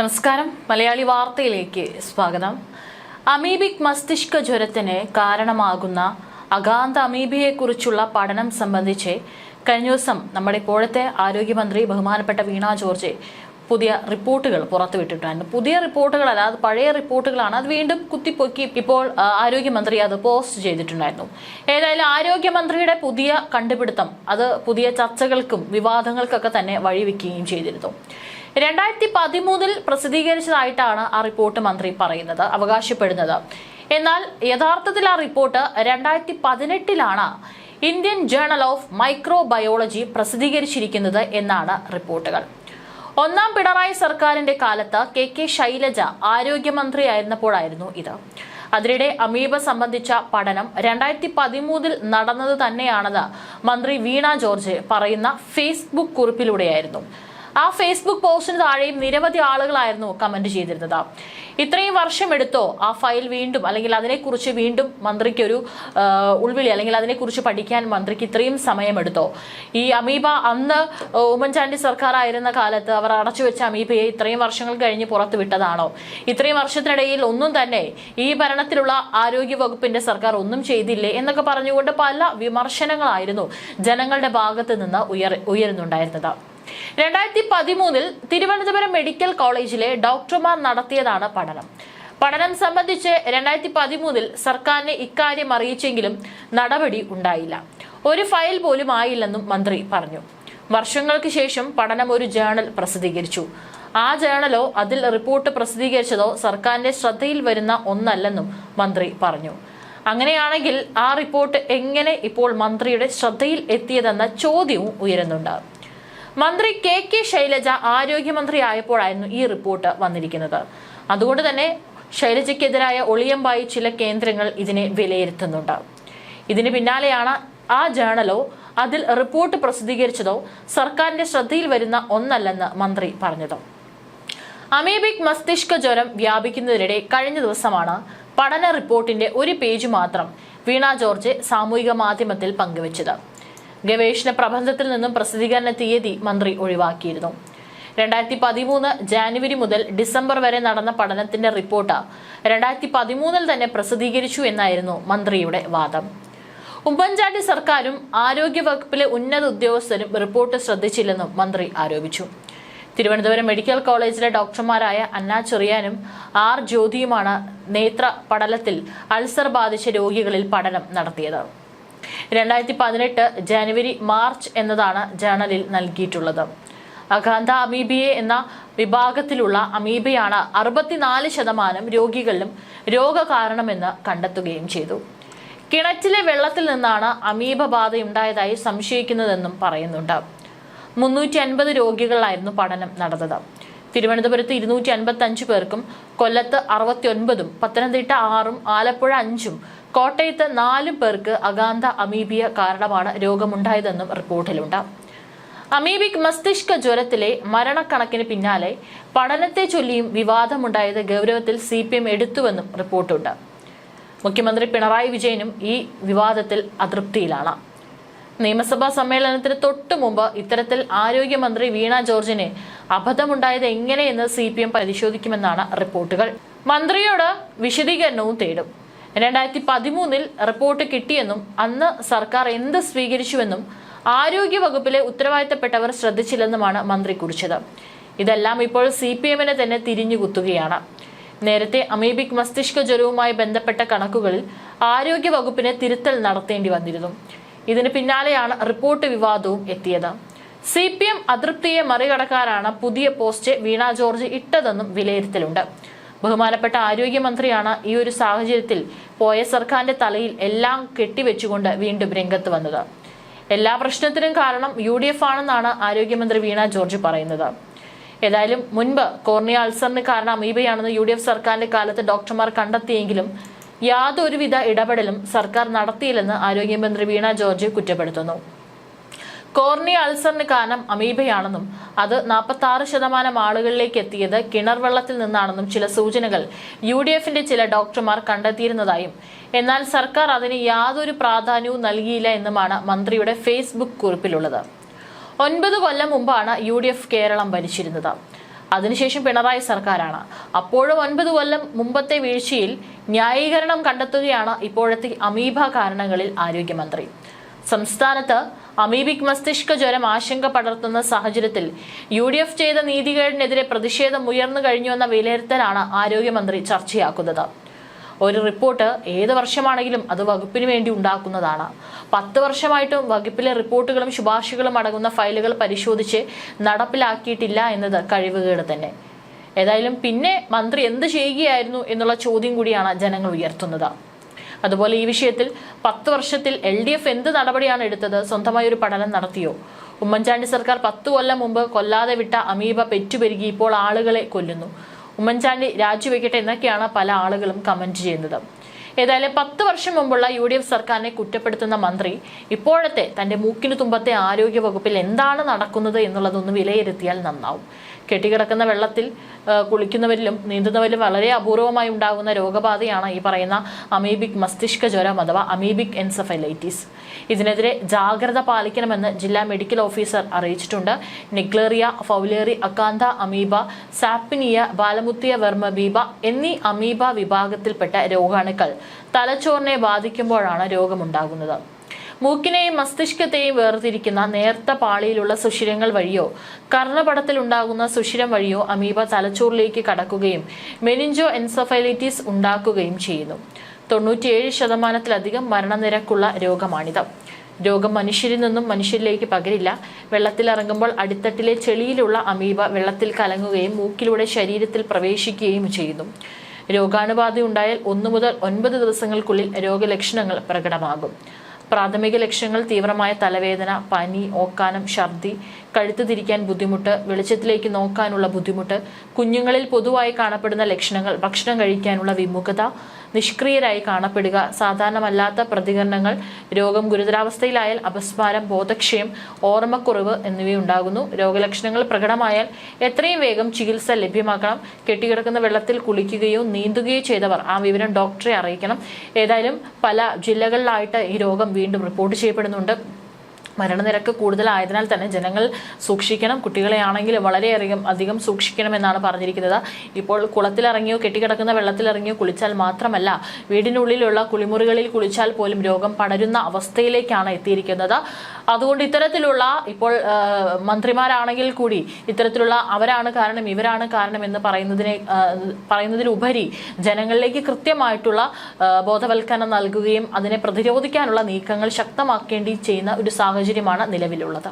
നമസ്കാരം. മലയാളി വാർത്തയിലേക്ക് സ്വാഗതം. അമീബിക് മസ്തിഷ്ക ജ്വരത്തിന് കാരണമാകുന്ന അഗാന്ത അമീബിയെക്കുറിച്ചുള്ള പഠനം സംബന്ധിച്ച് കഴിഞ്ഞ ദിവസം നമ്മുടെ ഇപ്പോഴത്തെ ആരോഗ്യമന്ത്രി ബഹുമാനപ്പെട്ട വീണ ജോർജ് പുതിയ റിപ്പോർട്ടുകൾ പുറത്തുവിട്ടിട്ടുണ്ടായിരുന്നു. പുതിയ റിപ്പോർട്ടുകൾ അത് പഴയ റിപ്പോർട്ടുകളാണ് അത് വീണ്ടും കുത്തിപ്പൊക്കി ഇപ്പോൾ ആരോഗ്യമന്ത്രി അത് പോസ്റ്റ് ചെയ്തിട്ടുണ്ടായിരുന്നു. ഏതായാലും ആരോഗ്യമന്ത്രിയുടെ പുതിയ കണ്ടുപിടുത്തം അത് പുതിയ ചർച്ചകൾക്കും വിവാദങ്ങൾക്കൊക്കെ തന്നെ വഴിവെക്കുകയും ചെയ്തിരുന്നു. രണ്ടായിരത്തി പതിമൂന്നിൽ പ്രസിദ്ധീകരിച്ചതായിട്ടാണ് ആ റിപ്പോർട്ട് മന്ത്രി പറയുന്നത് അവകാശപ്പെടുന്നത്. എന്നാൽ യഥാർത്ഥത്തിൽ ആ റിപ്പോർട്ട് രണ്ടായിരത്തി പതിനെട്ടിലാണ് ഇന്ത്യൻ ജേണൽ ഓഫ് മൈക്രോബയോളജി പ്രസിദ്ധീകരിച്ചിരിക്കുന്നത് എന്നാണ് റിപ്പോർട്ടുകൾ. ഒന്നാം പിണറായി സർക്കാരിന്റെ കാലത്ത് കെ കെ ശൈലജ ആരോഗ്യമന്ത്രിയായിരുന്നപ്പോഴായിരുന്നു ഇത്. അതിനിടെ അമീബ സംബന്ധിച്ച പഠനം രണ്ടായിരത്തി പതിമൂന്നിൽ നടന്നത് തന്നെയാണെന്ന് മന്ത്രി വീണ ജോർജ് പറയുന്ന ഫേസ്ബുക്ക് കുറിപ്പിലൂടെയായിരുന്നു. ആ ഫേസ്ബുക്ക് പോസ്റ്റിന് താഴെയും നിരവധി ആളുകളായിരുന്നു കമന്റ് ചെയ്തിരുന്നത്. ഇത്രയും വർഷം എടുത്തോ ആ ഫയൽ വീണ്ടും അല്ലെങ്കിൽ അതിനെക്കുറിച്ച് വീണ്ടും മന്ത്രിക്ക് ഒരു ഉൾവിളി അല്ലെങ്കിൽ അതിനെക്കുറിച്ച് പഠിക്കാൻ മന്ത്രിക്ക് ഇത്രയും സമയമെടുത്തോ? ഈ അമീബ അന്ന് ഉമ്മൻചാണ്ടി സർക്കാർ ആയിരുന്ന കാലത്ത് അവർ അടച്ചു വെച്ച അമീബയെ ഇത്രയും വർഷങ്ങൾ കഴിഞ്ഞ് പുറത്തു വിട്ടതാണോ? ഇത്രയും വർഷത്തിനിടയിൽ ഒന്നും തന്നെ ഈ ഭരണത്തിലുള്ള ആരോഗ്യ വകുപ്പിന്റെ സർക്കാർ ഒന്നും ചെയ്തില്ലേ എന്നൊക്കെ പറഞ്ഞുകൊണ്ട് പല വിമർശനങ്ങളായിരുന്നു ജനങ്ങളുടെ ഭാഗത്ത് നിന്ന് ഉയർ ഉയരുന്നുണ്ടായിരുന്നത്. രണ്ടായിരത്തി പതിമൂന്നിൽ തിരുവനന്തപുരം മെഡിക്കൽ കോളേജിലെ ഡോക്ടർമാർ നടത്തിയതാണ് പഠനം. പഠനം സംബന്ധിച്ച് രണ്ടായിരത്തി പതിമൂന്നിൽ സർക്കാരിനെ ഇക്കാര്യം അറിയിച്ചെങ്കിലും നടപടി ഉണ്ടായില്ല. ഒരു ഫയൽ പോലും ആയില്ലെന്നും മന്ത്രി പറഞ്ഞു. വർഷങ്ങൾക്ക് ശേഷം പഠനം ഒരു ജേണൽ പ്രസിദ്ധീകരിച്ചു. ആ ജേണലോ അതിൽ റിപ്പോർട്ട് പ്രസിദ്ധീകരിച്ചതോ സർക്കാരിന്റെ ശ്രദ്ധയിൽ വരുന്ന ഒന്നല്ലെന്നും മന്ത്രി പറഞ്ഞു. അങ്ങനെയാണെങ്കിൽ ആ റിപ്പോർട്ട് എങ്ങനെ ഇപ്പോൾ മന്ത്രിയുടെ ശ്രദ്ധയിൽ എത്തിയതെന്ന ചോദ്യവും ഉയരുന്നുണ്ട്. മന്ത്രി കെ കെ ശൈലജ ആരോഗ്യമന്ത്രി ആയപ്പോഴായിരുന്നു ഈ റിപ്പോർട്ട് വന്നിരിക്കുന്നത്. അതുകൊണ്ട് തന്നെ ശൈലജയ്ക്കെതിരായ ഒളിയമ്പായി ചില കേന്ദ്രങ്ങൾ ഇതിനെ വിലയിരുത്തുന്നുണ്ട്. ഇതിന് പിന്നാലെയാണ് ആ ജേണലോ അതിൽ റിപ്പോർട്ട് പ്രസിദ്ധീകരിച്ചതോ സർക്കാരിന്റെ ശ്രദ്ധയിൽ വരുന്ന ഒന്നല്ലെന്ന് മന്ത്രി പറഞ്ഞത്. അമീബിക് മസ്തിഷ്ക ജ്വരം വ്യാപിക്കുന്നതിനിടെ കഴിഞ്ഞ ദിവസമാണ് പഠന റിപ്പോർട്ടിന്റെ ഒരു പേജ് മാത്രം വീണ ജോർജ് സാമൂഹിക മാധ്യമത്തിൽ പങ്കുവച്ചത്. ഗവേഷണ പ്രബന്ധത്തിൽ നിന്നും പ്രസിദ്ധീകരണ തീയതി മന്ത്രി ഒഴിവാക്കിയിരുന്നു. രണ്ടായിരത്തി പതിമൂന്ന് ജാനുവരി മുതൽ ഡിസംബർ വരെ നടന്ന പഠനത്തിന്റെ റിപ്പോർട്ട് രണ്ടായിരത്തി പതിമൂന്നിൽ തന്നെ പ്രസിദ്ധീകരിച്ചു എന്നായിരുന്നു മന്ത്രിയുടെ വാദം. ഉമ്മൻചാണ്ടി സർക്കാരും ആരോഗ്യ വകുപ്പിലെ ഉന്നത ഉദ്യോഗസ്ഥരും റിപ്പോർട്ട് ശ്രദ്ധിച്ചില്ലെന്നും മന്ത്രി ആരോപിച്ചു. തിരുവനന്തപുരം മെഡിക്കൽ കോളേജിലെ ഡോക്ടർമാരായ അന്ന ചെറിയാനും ആർ ജ്യോതിയുമാണ് നേത്ര പടലത്തിൽ അൾസർ ബാധിച്ച രോഗികളിൽ പഠനം നടത്തിയത്. രണ്ടായിരത്തി പതിനെട്ട് ജനുവരി മാർച്ച് എന്നതാണ് ജേണലിൽ നൽകിയിട്ടുള്ളത്. അഖാന്ത അമീബിയെ എന്ന വിഭാഗത്തിലുള്ള അമീബയാണ് അറുപത്തിനാല് ശതമാനം രോഗികളിലും രോഗകാരണമെന്ന് കണ്ടെത്തുകയും ചെയ്തു. കിണറ്റിലെ വെള്ളത്തിൽ നിന്നാണ് അമീബ ബാധയുണ്ടായതായി സംശയിക്കുന്നതെന്നും പറയുന്നുണ്ട്. മുന്നൂറ്റി അൻപത് രോഗികളിലായിരുന്നു പഠനം നടന്നത്. തിരുവനന്തപുരത്ത് ഇരുന്നൂറ്റി അൻപത്തി അഞ്ച് പേർക്കും കൊല്ലത്ത് അറുപത്തി ഒൻപതും പത്തനംതിട്ട ആറും ആലപ്പുഴ അഞ്ചും കോട്ടയത്ത് നാലും പേർക്ക് അഗാന്ത അമീബിയ കാരണമാണ് രോഗമുണ്ടായതെന്നും റിപ്പോർട്ടിലുണ്ട്. അമീബിക് മസ്തിഷ്ക ജ്വരത്തിലെ മരണക്കണക്കിന് പിന്നാലെ പഠനത്തെ ചൊല്ലിയും വിവാദമുണ്ടായത് ഗൗരവത്തിൽ സി പി എം എടുത്തുവെന്നും റിപ്പോർട്ടുണ്ട്. മുഖ്യമന്ത്രി പിണറായി വിജയനും ഈ വിവാദത്തിൽ അതൃപ്തിയിലാണ്. നിയമസഭാ സമ്മേളനത്തിന് തൊട്ടു മുമ്പ് ഇത്തരത്തിൽ ആരോഗ്യമന്ത്രി വീണ ജോർജിന് അബദ്ധമുണ്ടായത് എങ്ങനെയെന്ന് സി പി എം പരിശോധിക്കുമെന്നാണ് റിപ്പോർട്ടുകൾ. മന്ത്രിയോട് വിശദീകരണവും തേടും. രണ്ടായിരത്തി പതിമൂന്നിൽ റിപ്പോർട്ട് കിട്ടിയെന്നും അന്ന് സർക്കാർ എന്ത് സ്വീകരിച്ചുവെന്നും ആരോഗ്യ വകുപ്പിലെ ഉത്തരവാദിത്തപ്പെട്ടവർ ശ്രദ്ധിച്ചില്ലെന്നുമാണ് മന്ത്രി കുറിച്ചത്. ഇതെല്ലാം ഇപ്പോൾ സി പി എമ്മിനെ തന്നെ തിരിഞ്ഞുകുത്തുകയാണ്. നേരത്തെ അമീബിക് മസ്തിഷ്ക ജ്വരവുമായി ബന്ധപ്പെട്ട കണക്കുകളിൽ ആരോഗ്യ വകുപ്പിന് തിരുത്തൽ നടത്തേണ്ടി വന്നിരുന്നു. ഇതിന് പിന്നാലെയാണ് റിപ്പോർട്ട് വിവാദവും എത്തിയത്. സി പി എം അതൃപ്തിയെ മറികടക്കാനാണ് പുതിയ പോസ്റ്റ് വീണ ജോർജ് ഇട്ടതെന്നും വിലയിരുത്തലുണ്ട്. ബഹുമാനപ്പെട്ട ആരോഗ്യമന്ത്രിയാണ് ഈ ഒരു സാഹചര്യത്തിൽ പോയ സർക്കാരിന്റെ തലയിൽ എല്ലാം കെട്ടിവെച്ചുകൊണ്ട് വീണ്ടും രംഗത്ത് വന്നത്. എല്ലാ പ്രശ്നത്തിനും കാരണം യു ഡി എഫ് ആണെന്നാണ് ആരോഗ്യമന്ത്രി വീണ ജോർജ് പറയുന്നത്. ഏതായാലും മുൻപ് കോർണിയ അൾസറിന് കാരണം അമീബയാണെന്ന് യു ഡി എഫ് സർക്കാരിന്റെ കാലത്ത് ഡോക്ടർമാർ കണ്ടെത്തിയെങ്കിലും യാതൊരുവിധ ഇടപെടലും സർക്കാർ നടത്തിയില്ലെന്ന് ആരോഗ്യമന്ത്രി വീണ ജോർജ് കുറ്റപ്പെടുത്തുന്നു. കോർണി അൾസറിന് കാരണം അമീബയാണെന്നും അത് നാൽപ്പത്തി ആറ് ശതമാനം ആളുകളിലേക്ക് എത്തിയത് കിണർ വെള്ളത്തിൽ നിന്നാണെന്നും ചില സൂചനകൾ യു ഡി എഫിന്റെ ചില ഡോക്ടർമാർ കണ്ടെത്തിയിരുന്നതായും. എന്നാൽ സർക്കാർ അതിന് യാതൊരു പ്രാധാന്യവും നൽകിയില്ല എന്നുമാണ് മന്ത്രിയുടെ ഫേസ്ബുക്ക് കുറിപ്പിലുള്ളത്. ഒൻപത് കൊല്ലം മുമ്പാണ് യു ഡി എഫ് കേരളം ഭരിച്ചിരുന്നത്. അതിനുശേഷം പിണറായി സർക്കാരാണ്. അപ്പോഴും ഒൻപത് കൊല്ലം മുമ്പത്തെ വീഴ്ചയിൽ ന്യായീകരണം കണ്ടെത്തുകയാണ് ഇപ്പോഴത്തെ അമീബ കാരണങ്ങളിൽ ആരോഗ്യമന്ത്രി. സംസ്ഥാനത്ത് അമീബിക് മസ്തിഷ്ക ജ്വരം ആശങ്ക പടർത്തുന്ന സാഹചര്യത്തിൽ യു ഡി എഫ് ചെയ്ത നീതികേടിനെതിരെ പ്രതിഷേധം ഉയർന്നു കഴിഞ്ഞുവെന്ന വിലയിരുത്തലാണ് ആരോഗ്യമന്ത്രി ചർച്ചയാക്കുന്നത്. ഒരു റിപ്പോർട്ട് ഏത് വർഷമാണെങ്കിലും അത് വകുപ്പിന് വേണ്ടി ഉണ്ടാക്കുന്നതാണ്. പത്ത് വർഷമായിട്ടും വകുപ്പിലെ റിപ്പോർട്ടുകളും ശുപാർശകളും അടങ്ങുന്ന ഫയലുകൾ പരിശോധിച്ച് നടപ്പിലാക്കിയിട്ടില്ല എന്നത് കഴിവുകേട് തന്നെ. ഏതായാലും പിന്നെ മന്ത്രി എന്ത് ചെയ്യുകയായിരുന്നു എന്നുള്ള ചോദ്യം കൂടിയാണ് ജനങ്ങൾ ഉയർത്തുന്നത്. അതുപോലെ ഈ വിഷയത്തിൽ പത്ത് വർഷത്തിൽ എൽ ഡി എഫ് എന്ത് നടപടിയാണ് എടുത്തത്? സ്വന്തമായി ഒരു പഠനം നടത്തിയോ? ഉമ്മൻചാണ്ടി സർക്കാർ പത്ത് കൊല്ലം മുമ്പ് കൊല്ലാതെ വിട്ട അമീബ പെറ്റുപെരുകി ഇപ്പോൾ ആളുകളെ കൊല്ലുന്നു. ഉമ്മൻചാണ്ടി രാജിവെക്കട്ടെ എന്നൊക്കെയാണ് പല ആളുകളും കമന്റ് ചെയ്യുന്നത്. ഏതായാലും പത്ത് വർഷം മുമ്പുള്ള യു ഡി എഫ് സർക്കാരിനെ കുറ്റപ്പെടുത്തുന്ന മന്ത്രി ഇപ്പോഴത്തെ തന്റെ മൂക്കിനു തുമ്പത്തെ ആരോഗ്യ വകുപ്പിൽ എന്താണ് നടക്കുന്നത് എന്നുള്ളതൊന്ന് വിലയിരുത്തിയാൽ നന്നാവും. കെട്ടിക്കിടക്കുന്ന വെള്ളത്തിൽ കുളിക്കുന്നവരിലും നീന്തുന്നവരിലും വളരെ അപൂർവമായി ഉണ്ടാകുന്ന രോഗബാധയാണ് ഈ പറയുന്ന അമീബിക് മസ്തിഷ്ക ജ്വരം അഥവാ അമീബിക് എൻസഫൈലൈറ്റിസ്. ഇതിനെതിരെ ജാഗ്രത പാലിക്കണമെന്ന് ജില്ലാ മെഡിക്കൽ ഓഫീസർ അറിയിച്ചിട്ടുണ്ട്. Naegleria fowleri Acanthamoeba Sappinia Balamuthia Vermamoeba എന്നീ അമീബ വിഭാഗത്തിൽപ്പെട്ട രോഗാണുക്കൾ തലച്ചോറിനെ ബാധിക്കുമ്പോഴാണ് രോഗമുണ്ടാകുന്നത്. മൂക്കിനെയും മസ്തിഷ്കത്തെയും വേർതിരിക്കുന്ന നേർത്ത പാളിയിലുള്ള സുഷിരങ്ങൾ വഴിയോ കർണപടത്തിൽ ഉണ്ടാകുന്ന സുഷിരം വഴിയോ അമീബ തലച്ചോറിലേക്ക് കടക്കുകയും മെനിഞ്ചോ എൻസഫൈലിറ്റിസ് ഉണ്ടാക്കുകയും ചെയ്യുന്നു. തൊണ്ണൂറ്റിയേഴ് ശതമാനത്തിലധികം മരണനിരക്കുള്ള രോഗമാണിത്. രോഗം മനുഷ്യരിൽ നിന്നും മനുഷ്യരിലേക്ക് പകരില്ല. വെള്ളത്തിലിറങ്ങുമ്പോൾ അടിത്തട്ടിലെ ചെളിയിലുള്ള അമീബ വെള്ളത്തിൽ കലങ്ങുകയും മൂക്കിലൂടെ ശരീരത്തിൽ പ്രവേശിക്കുകയും ചെയ്യുന്നു. രോഗാണുബാധയുണ്ടായാൽ ഒന്നു മുതൽ ഒൻപത് ദിവസങ്ങൾക്കുള്ളിൽ രോഗലക്ഷണങ്ങൾ പ്രകടമാകും. പ്രാഥമിക ലക്ഷണങ്ങൾ തീവ്രമായ തലവേദന പനി ഓക്കാനം ഛർദി കഴുത്ത് തിരിക്കാൻ ബുദ്ധിമുട്ട് വെളിച്ചത്തിലേക്ക് നോക്കാനുള്ള ബുദ്ധിമുട്ട് കുഞ്ഞുങ്ങളിൽ പൊതുവായി കാണപ്പെടുന്ന ലക്ഷണങ്ങൾ ഭക്ഷണം കഴിക്കാനുള്ള വിമുഖത നിഷ്ക്രിയരായി കാണപ്പെടുക. സാധാരണമല്ലാത്ത പ്രതികരണങ്ങൾ രോഗം ഗുരുതരാവസ്ഥയിലായാൽ അപസ്മാരം ബോധക്ഷയം ഓർമ്മക്കുറവ് എന്നിവയുണ്ടാകുന്നു. രോഗലക്ഷണങ്ങൾ പ്രകടമായാൽ എത്രയും വേഗം ചികിത്സ ലഭ്യമാക്കണം. കെട്ടിക്കിടക്കുന്ന വെള്ളത്തിൽ കുളിക്കുകയോ നീന്തുകയോ ചെയ്തവർ ആ വിവരം ഡോക്ടറെ അറിയിക്കണം. ഏതായാലും പല ജില്ലകളിലായിട്ട് ഈ രോഗം വീണ്ടും റിപ്പോർട്ട് ചെയ്യപ്പെടുന്നുണ്ട്. മരണനിരക്ക് കൂടുതലായതിനാൽ തന്നെ ജനങ്ങൾ സൂക്ഷിക്കണം. കുട്ടികളെ ആണെങ്കിലും വളരെയധികം അധികം സൂക്ഷിക്കണമെന്നാണ് പറഞ്ഞിരിക്കുന്നത്. ഇപ്പോൾ കുളത്തിലിറങ്ങിയോ കെട്ടിക്കിടക്കുന്ന വെള്ളത്തിലിറങ്ങിയോ കുളിച്ചാൽ മാത്രമല്ല വീടിനുള്ളിലുള്ള കുളിമുറികളിൽ കുളിച്ചാൽ പോലും രോഗം പടരുന്ന അവസ്ഥയിലേക്കാണ് എത്തിയിരിക്കുന്നത്. അതുകൊണ്ട് ഇത്തരത്തിലുള്ള ഇപ്പോൾ മന്ത്രിമാരാണെങ്കിൽ കൂടി ഇത്തരത്തിലുള്ള അവരാണ് കാരണം ഇവരാണ് കാരണം എന്ന് പറയുന്നതിനെ പറയുന്നതിലുപരി ജനങ്ങളിലേക്ക് കൃത്യമായിട്ടുള്ള ബോധവൽക്കരണം നൽകുകയും അതിനെ പ്രതിരോധിക്കാനുള്ള നീക്കങ്ങൾ ശക്തമാക്കേണ്ടി ചെയ്യുന്ന ഒരു സാഹചര്യമാണ് നിലവിലുള്ളത്.